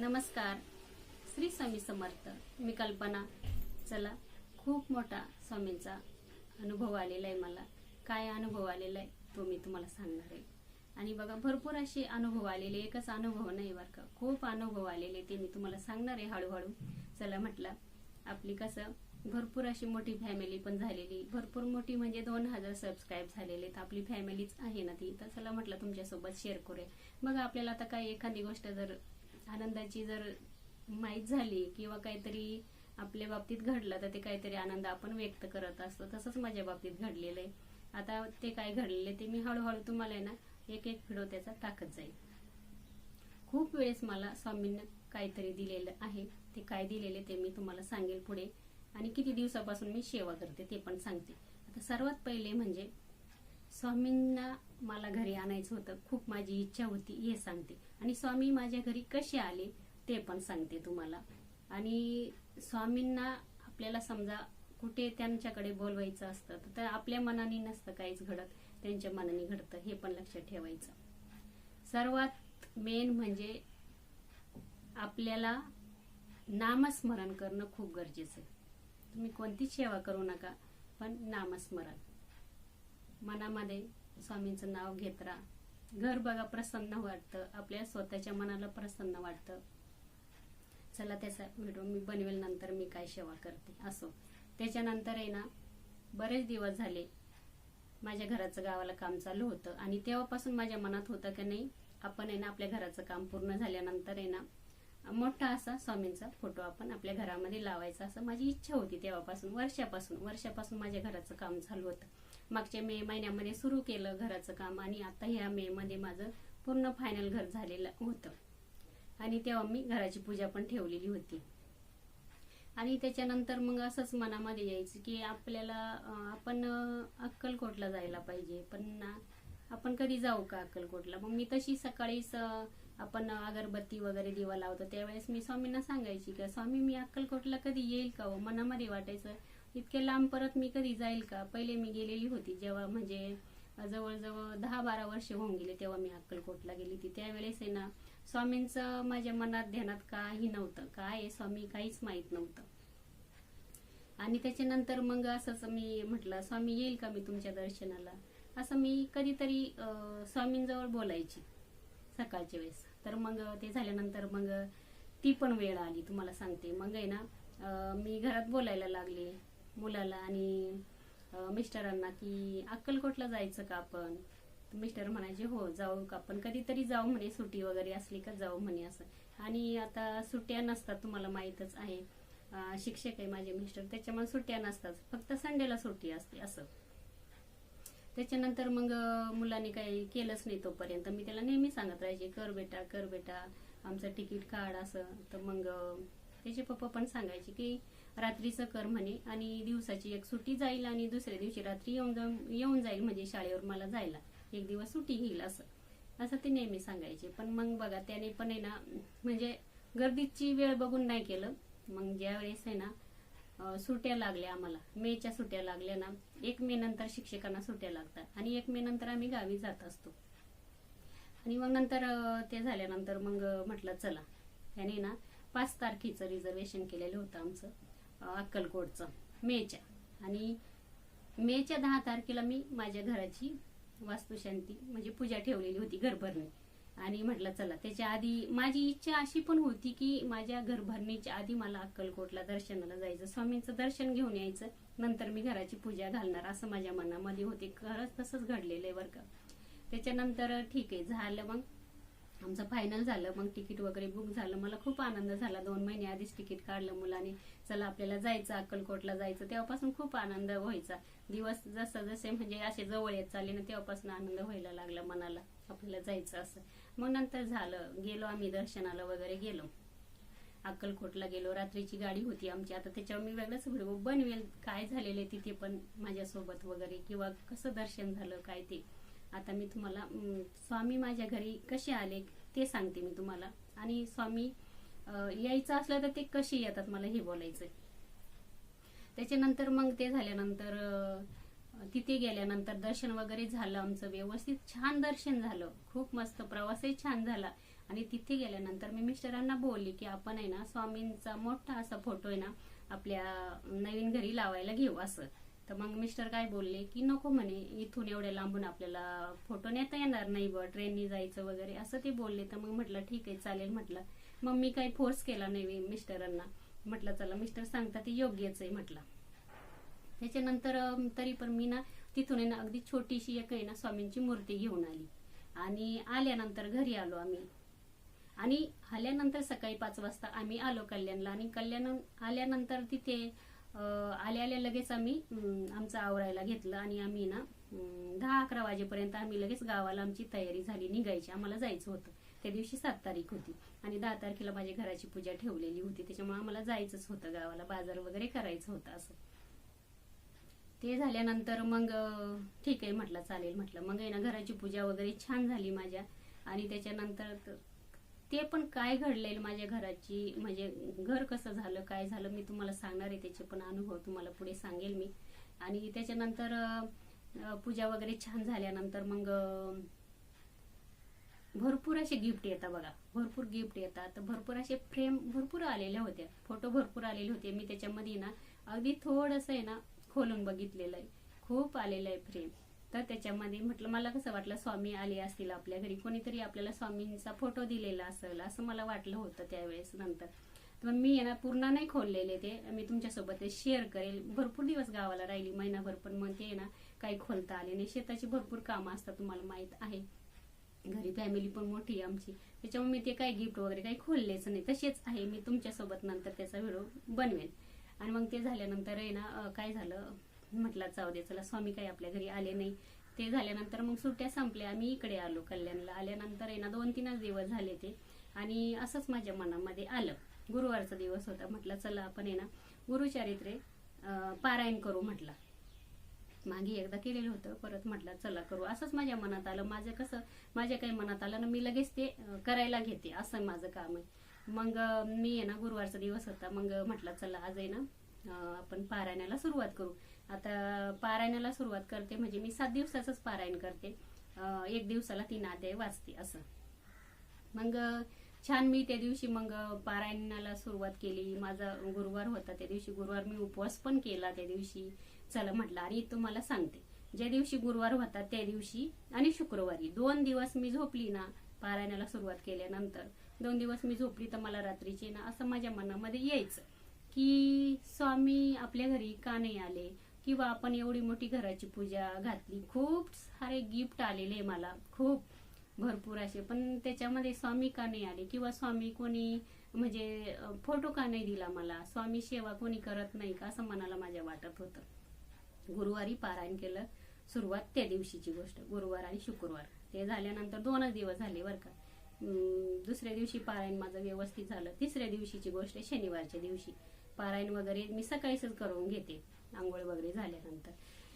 नमस्कार. श्री स्वामी समर्थ. मी कल्पना. चला खूप मोठा स्वामींचा अनुभव आलेला आहे मला. काय अनुभव आलेला आहे तो मी तुम्हाला सांगणार आहे. आणि बघा भरपूर असे अनुभव आलेले एकच अनुभव नाही बरं का. खूप अनुभव आलेले ते मी तुम्हाला सांगणार आहे हळूहळू. चला म्हटलं आपली कसं भरपूर अशी मोठी फॅमिली पण झालेली. भरपूर मोठी म्हणजे दोन हजार सबस्क्राईब झालेले तर आपली फॅमिलीच आहे ना ती. तर चला म्हटलं तुमच्यासोबत शेअर करूया. बघा आपल्याला आता काही एखादी गोष्ट जर आनंदाची जर माहीत झाली किंवा काहीतरी आपल्या बाबतीत घडलं तर ते काहीतरी आनंद आपण व्यक्त करत असतो. तसंच माझ्या बाबतीत घडलेलं आहे. आता ते काय घडलेले ते मी हळूहळू तुम्हाला आहे ना एक एक व्हिडिओ त्याचा टाकत जाईल. खूप वेळेस मला स्वामींना काहीतरी दिलेलं आहे. ते काय दिलेले ते मी तुम्हाला सांगेल पुढे. आणि किती दिवसापासून मी सेवा करते ते पण सांगते. आता सर्वात पहिले म्हणजे स्वामींना मला घरी आणायचं होतं. खूप माझी इच्छा होती हे सांगते. आणि स्वामी माझ्या घरी कसे आले ते पण सांगते तुम्हाला. आणि स्वामींना आपल्याला समजा कुठे त्यांच्याकडे बोलवायचं असतं तर आपल्या मनाने नसतं काहीच घडत. त्यांच्या मनाने घडतं हे पण लक्षात ठेवायचं. सर्वात मेन म्हणजे आपल्याला नामस्मरण करणं खूप गरजेचं आहे. तुम्ही कोणतीच सेवा करू नका पण नामस्मरण. मनामध्ये स्वामींचं नाव घेत राहा घर बघा प्रसन्न वाटतं. आपल्या स्वतःच्या मनाला प्रसन्न वाटतं. चला त्याचा व्हिडिओ मी बनवेल नंतर मी काय सेवा करते. असो. त्याच्यानंतर आहे ना बरेच दिवस झाले माझ्या घराचं गावाला काम चालू होतं. आणि तेव्हापासून माझ्या मनात होतं की नाही आपण आहे ना आपल्या घराचं काम पूर्ण झाल्यानंतर आहे ना मोठा असा स्वामींचा फोटो आपण आपल्या घरामध्ये लावायचा. असं माझी इच्छा होती तेव्हापासून वर्षापासून. वर्षापासून माझ्या घराचं काम चालू होतं. मागच्या मे महिन्यामध्ये सुरू केलं घराचं काम आणि आता ह्या मे मध्ये माझं पूर्ण फायनल घर झालेलं होतं. आणि तेव्हा मी घराची पूजा पण ठेवलेली होती. आणि त्याच्यानंतर मग असंच मनामध्ये यायचं की आपल्याला आपण अक्कलकोटला जायला पाहिजे. पण ना, आपण कधी जाऊ का अक्कलकोटला? मग मी तशी सकाळीच आपण अगरबत्ती वगैरे दिवा लावतो त्यावेळेस मी स्वामींना सांगायची का स्वामी मी अक्कलकोटला कधी येईल का हो? मनामध्ये वाटायचं इतके लांब परत मी कधी जाईल का? पहिले मी गेलेली होती जेव्हा म्हणजे जवळजवळ दहा बारा वर्ष होऊन गेले तेव्हा मी अक्कलकोटला गेली ती त्यावेळेस आहे ना स्वामींचं माझ्या मनात ध्यानात काही नव्हतं. काय आहे स्वामी? काहीच माहीत नव्हतं. आणि त्याच्यानंतर मग असंच मी म्हटलं स्वामी येईल का मी तुमच्या दर्शनाला? असं मी कधीतरी स्वामींजवळ बोलायची सकाळच्या वेळेस. तर मग ते झाल्यानंतर मग ती पण वेळ आली तुम्हाला सांगते. मग आहे ना मी घरात बोलायला लागले मुलाला आणि मिस्टरांना की अक्कलकोटला जायचं का आपण? मिस्टर म्हणायचे हो जाऊ का आपण? कधीतरी जाऊ म्हणे सुट्टी वगैरे असली का जाऊ म्हणे असं. आणि आता सुट्ट्या नसतात तुम्हाला माहीतच आहे. शिक्षक आहे माझे मिस्टर त्याच्यामुळे सुट्ट्या नसतात. फक्त संडेला सुट्टी असते असं. त्याच्यानंतर मग मुलांनी काही केलंच नाही तोपर्यंत. मी त्याला नेहमी सांगत राहायचे कर बेटा कर बेटा आमचं तिकीट काढ असं. तर मग त्याचे पप्पा पण सांगायचे की रात्रीचं कर म्हणे. आणि दिवसाची एक सुट्टी जाईल आणि दुसऱ्या दिवशी रात्री येऊन जाऊन येऊन जाईल म्हणजे शाळेवर मला जायला. एक दिवस सुट्टी घेईल असं. असं ते नेहमी सांगायचे. पण मग बघा त्याने पण आहे ना म्हणजे गर्दीची वेळ बघून नाही केलं. मग ज्या वेळेस आहे ना सुट्या लागल्या आम्हाला. मेच्या सुट्या लागल्या ना. एक मे नंतर शिक्षकांना सुट्या लागतात. आणि एक मे नंतर आम्ही गावी जात असतो. आणि मग नंतर ते झाल्यानंतर मग म्हटलं चला. त्याने ना पाच तारखेचं रिझर्वेशन केलेलं होतं आमचं अक्कलकोटचं मेच्या. आणि मेच्या दहा तारखेला मी माझ्या घराची वास्तुशांती म्हणजे पूजा ठेवलेली होती घरभरणी. आणि म्हटलं चला. त्याच्या आधी माझी इच्छा अशी पण होती की माझ्या घरभरणीच्या आधी मला अक्कलकोटला दर्शनाला जायचं स्वामींचं दर्शन घेऊन यायचं. नंतर मी घराची पूजा घालणार असं माझ्या मनामध्ये होते. खरंच तसंच घडलेलं आहे बरं का. त्याच्यानंतर ठीक आहे झालं मग. आमचं फायनल झालं मग तिकीट वगैरे बुक झालं. मला खूप आनंद झाला. दोन महिने आधीच तिकीट काढलं मुलाने. चला आपल्याला जायचं अक्कलकोटला जायचं. तेव्हापासून खूप आनंद व्हायचा. दिवस जसं जसे म्हणजे असे जवळ येत चालले ना तेव्हापासून आनंद व्हायला लागला मनाला. आपल्याला जायचं असं. मग नंतर झालं. गेलो आम्ही दर्शनाला वगैरे गेलो. अक्कलकोटला गेलो. रात्रीची गाडी होती आमची. आता त्याच्यावर मी वेगळंच व्हिडिओ बनवेल काय झालेले तिथे पण माझ्यासोबत वगैरे किंवा कसं दर्शन झालं काय ते. आता मी तुम्हाला स्वामी माझ्या घरी कसे आले? ते सांगते मी तुम्हाला. आणि स्वामी यायचं असलं तर ते कसे येतात मला हे बोलायचंय. त्याच्यानंतर मग ते झाल्यानंतर तिथे गेल्यानंतर दर्शन वगैरे झालं आमचं व्यवस्थित. छान दर्शन झालं. खूप मस्त प्रवासही छान झाला. आणि तिथे गेल्यानंतर मी मिस्टरांना बोलली की आपण आहे ना स्वामींचा मोठा असा फोटो आहे ना आपल्या नवीन घरी लावायला घेऊ असं. तर मग मिस्टर काय बोलले की नको म्हणे इथून एवढ्या लांबून आपल्याला फोटो नेता येणार नाही बा ट्रेननी जायचं वगैरे असं ते बोलले. तर मग म्हटलं ठीक आहे चालेल म्हटलं. मग मी काही फोर्स केला नाही मिस्टरांना म्हटलं चला मिस्टर सांगता ते योग्यच आहे म्हटलं. त्याच्यानंतर तरी पण मी ना तिथून आहे ना अगदी छोटीशी एक आहे ना स्वामींची मूर्ती घेऊन आली. आणि आल्यानंतर घरी आलो आम्ही. आणि आल्यानंतर सकाळी पाच वाजता आम्ही आलो कल्याणला. आणि कल्याण आल्यानंतर तिथे आल्या आल्या लगेच आम्ही आमचं आवरायला घेतलं आणि आम्ही ना दहा अकरा वाजेपर्यंत आम्ही लगेच गावाला आमची तयारी झाली निघायची. आम्हाला जायचं होतं. त्या दिवशी सात तारीख होती आणि दहा तारखेला माझ्या घराची पूजा ठेवलेली होती. त्याच्यामुळे आम्हाला जायचंच होतं गावाला बाजार वगैरे करायचं होतं असं. ते झाल्यानंतर मग ठीक आहे म्हटलं चालेल म्हटलं. मग आहे ना घराची पूजा वगैरे छान झाली माझ्या. आणि त्याच्यानंतर ते पण काय घडलेल माझ्या घराची? म्हणजे घर कसं झालं काय झालं मी तुम्हाला सांगणार आहे त्याचे पण अनुभव तुम्हाला पुढे सांगेल मी. आणि त्याच्यानंतर पूजा वगैरे छान झाल्यानंतर मग भरपूर असे गिफ्ट येतात बघा. भरपूर गिफ्ट येतात. तर भरपूर असे फ्रेम भरपूर आलेल्या होत्या. फोटो भरपूर आलेले होते. मी त्याच्यामध्ये ना अगदी थोडंसं आहे ना खोलून बघितलेलं आहे. खूप आलेलं आहे फ्रेम तर त्याच्यामध्ये म्हटलं मला कसं वाटलं स्वामी आले असतील आपल्या घरी. कोणीतरी आपल्याला स्वामींचा फोटो दिलेला असेल असं मला वाटलं होतं त्यावेळेस नंतर. तर मी यांना ना पूर्ण नाही खोललेले ते. मी तुमच्यासोबत ते शेअर करेल. भरपूर दिवस गावाला राहिली महिनाभर पण मग ते आहे ना काही खोलता आले नाही. शेताची भरपूर कामं असतात तुम्हाला माहीत आहे. घरी फॅमिली पण मोठी आमची. त्याच्यामुळे मी ते काही गिफ्ट वगैरे काही खोललेच नाही. तसेच आहे. मी तुमच्यासोबत नंतर त्याचा व्हिडिओ बनवेन. आणि मग ते झाल्यानंतर आहे ना काय झालं? म्हटलं जाऊ दे चला स्वामी काही आपल्या घरी आले नाही. ते झाल्यानंतर मग सुट्ट्या संपल्या आम्ही इकडे आलो कल्याणला. आल्यानंतर आहे ना दोन तीनच दिवस झाले ते. आणि असंच माझ्या मनामध्ये आलं. गुरुवारचा दिवस होता. म्हटलं चला आपण आहे ना गुरुचारित्रे पारायण करू म्हटलं. मागे एकदा केलेलं होतं परत म्हटलं चला करू. असंच माझ्या मनात आलं. माझं कसं माझ्या काही मनात आलं ना मी लगेच ते करायला घेते. असं माझं काम आहे. मग मी आहे ना गुरुवारचा दिवस होता. मग म्हटलं चला आज आहे ना आपण पारायणाला सुरुवात करू. आता पारायणाला सुरुवात करते म्हणजे मी सात दिवसाचंच पारायण करते. एक दिवसाला तीन अध्याय वाचते असं. मग छान मी त्या दिवशी मग पारायणाला सुरुवात केली. माझा गुरुवार होता त्या दिवशी. गुरुवार मी उपवास पण केला त्या दिवशी. चला म्हटलं आणि तुम्हाला सांगते. ज्या दिवशी गुरुवार होता त्या दिवशी आणि शुक्रवारी. दोन दिवस मी झोपली ना पारायणाला सुरुवात केल्यानंतर. दोन दिवस मी झोपली तर मला रात्रीची ना असं माझ्या मनामध्ये यायचं. की स्वामी आपल्या घरी का नाही आले? किंवा आपण एवढी मोठी घराची पूजा घातली? खूप सारे गिफ्ट आलेले मला. खूप भरपूर असे. पण त्याच्यामध्ये स्वामी का नाही आले? किंवा स्वामी कोणी म्हणजे फोटो का नाही दिला मला? स्वामी सेवा कोणी करत नाही का? असं मनाला माझ्या वाटत होतं. गुरुवारी पारायण केलं. सुरुवात त्या दिवशीची गोष्ट. गुरुवार आणि शुक्रवार. ते झाल्यानंतर दोनच दिवस झाले बरं का. दुसऱ्या दिवशी पारायण माझं व्यवस्थित झालं. तिसऱ्या दिवशीची गोष्ट आहे शनिवारच्या दिवशी. पारायण वगैरे मी सकाळीच करून घेते आंघोळ वगैरे झाल्यानंतर.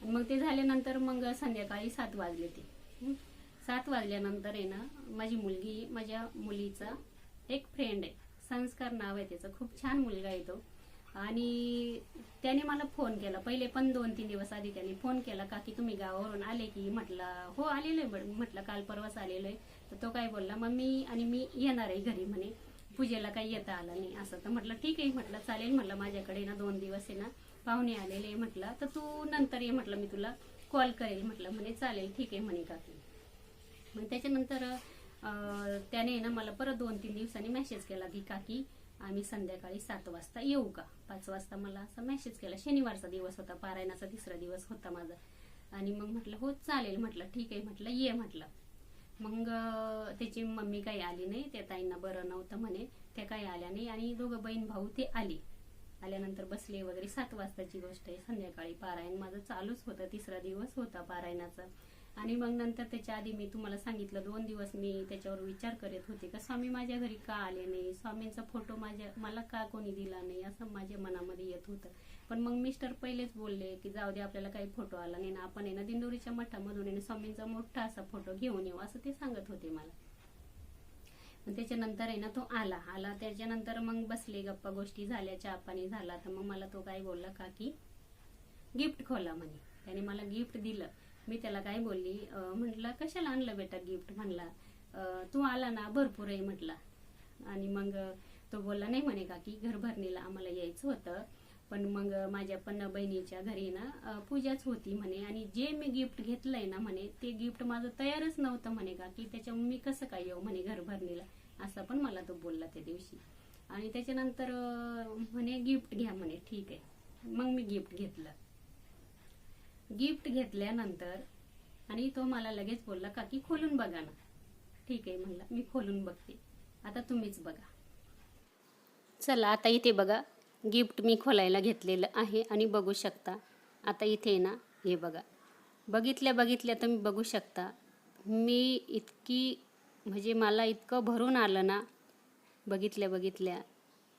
मग ते झाल्यानंतर मग संध्याकाळी सात वाजले ते. सात वाजल्यानंतर आहे ना माझी मुलगी माझ्या मुलीचा एक फ्रेंड आहे. संस्कार नाव आहे त्याचं. खूप छान मुलगा आहे तो. आणि त्याने मला फोन केला. पहिले पण दोन तीन दिवस आधी त्याने फोन केला का की तुम्ही गावावरून आले की? म्हटलं हो आलेलो आहे बड- म्हटलं काल परवाच आलेलो आहे तर तो काय बोलला मग मी आणि मी येणार आहे घरी म्हणे. पूजेला काही येता आलं नाही. असं तर म्हटलं ठीक आहे. म्हटलं चालेल. म्हटलं माझ्याकडे ना दोन दिवस आहे ना पाहुणे आलेले म्हटलं तर तू नंतर ये. म्हटलं मी तुला कॉल करेल. म्हटलं म्हणे चालेल ठीक आहे. म्हणे काकी. मग त्याच्यानंतर त्याने ना मला परत दोन तीन दिवसांनी मेसेज केला की काकी आम्ही संध्याकाळी सात वाजता येऊ का? पाच वाजता मला असा मेसेज केला. शनिवारचा दिवस होता पारायणाचा तिसरा दिवस होता माझा. आणि मग म्हटलं हो चालेल. म्हटलं ठीक आहे. म्हटलं ये. म्हटलं मग त्याची मम्मी काही आली नाही त्या ताईंना बरं नव्हतं म्हणे. त्या काही आल्या नाही आणि दोघं बहीण भाऊ ते आले. आल्यानंतर बसले वगैरे सात वाजताची गोष्ट आहे. संध्याकाळी पारायण माझं चालूच होतं. तिसरा दिवस होता पारायणाचा. आणि मग नंतर त्याच्या आधी मी तुम्हाला सांगितलं दोन दिवस मी त्याच्यावर विचार करत होते. का स्वामी माझ्या घरी का आले नाही? स्वामींचा फोटो माझ्या मला का कोणी दिला नाही? असं माझ्या मनामध्ये येत होतं. पण मग मिस्टर पहिलेच बोलले की जाऊ दे आपल्याला काही फोटो आला नाही ना. आपण आहे ना दिंडोरीच्या मठामधून आहे ना स्वामींचा मोठा असा फोटो घेऊन येऊ असं ते सांगत होते मला. त्याच्यानंतर आहे ना तो आला. आला त्याच्यानंतर मग बसले गप्पा गोष्टी झाल्या चहा पाणी झाला. तर मग मला तो काय बोलला का की गिफ्ट खोला म्हणे. त्याने मला गिफ्ट दिलं. मी त्याला काय बोलली म्हटलं कशाला आणलं बेटा गिफ्ट म्हणला तू आला ना भरपूर आहे म्हटला. आणि मग तो बोलला नाही म्हणे का की घर भरणीला आम्हाला यायचं होतं पण मग माझ्या पण बहिणीच्या घरी ना पूजाच होती म्हणे आणि जे मी गिफ्ट घेतलंय ना म्हणे ते गिफ्ट माझं तयारच नव्हतं म्हणे का की त्याच्यामुळे मी कसं काय येऊ म्हणे घर भरणीला असं पण मला तो बोलला त्या दिवशी. आणि त्याच्यानंतर म्हणे गिफ्ट घ्या म्हणे ठीक आहे. मग मी गिफ्ट घेतलं. गिफ्ट घेतल्यानंतर आणि तो मला लगेच बोलला का की खोलून बघा ना. ठीक आहे म्हणला मी खोलून बघते. आता तुम्हीच बघा. चला आता इथे बघा. गिफ्ट मी खोलायला घेतलेलं आहे आणि बघू शकता. आता इथे आहे ना हे बघा. बघितल्या बघितल्या तुम्ही बघू शकता. मी इतकी म्हणजे मला इतकं भरून आलं ना बघितल्या बघितल्या.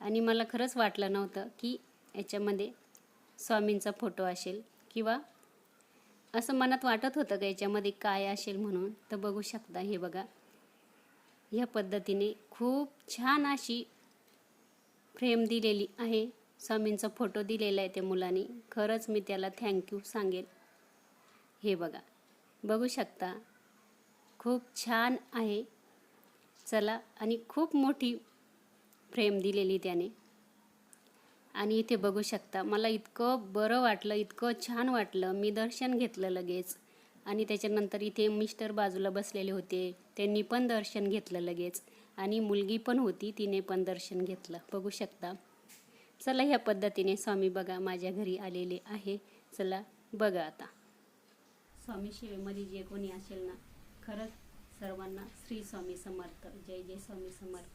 आणि मला खरंच वाटलं नव्हतं की याच्यामध्ये स्वामींचा फोटो असेल किंवा असं मनात वाटत होतं का याच्यामध्ये काय असेल म्हणून? तर बघू शकता हे बघा. ह्या पद्धतीने खूप छान अशी फ्रेम दिलेली आहे. स्वामींचा फोटो दिलेला आहे त्या मुलाने. खरंच मी त्याला थँक्यू सांगेल. हे बघा. बघू शकता. खूप छान आहे. चला. आणि खूप मोठी फ्रेम दिलेली त्याने. आणि इथे बघू शकता मला इतकं बरं वाटलं इतकं छान वाटलं. मी दर्शन घेतलं लगेच. आणि त्याच्यानंतर इथे मिस्टर बाजूला बसलेले होते. त्यांनी पण दर्शन घेतलं लगेच. आणि मुलगी पण होती तिने पण दर्शन घेतलं. बघू शकता. चला ह्या पद्धतीने स्वामी बघा माझ्या घरी आलेले आहे. चला बघा आता. स्वामी सेवेमध्ये जे कोणी असेल ना खरंच सर्वांना श्री स्वामी समर्थ. जय जय स्वामी समर्थ.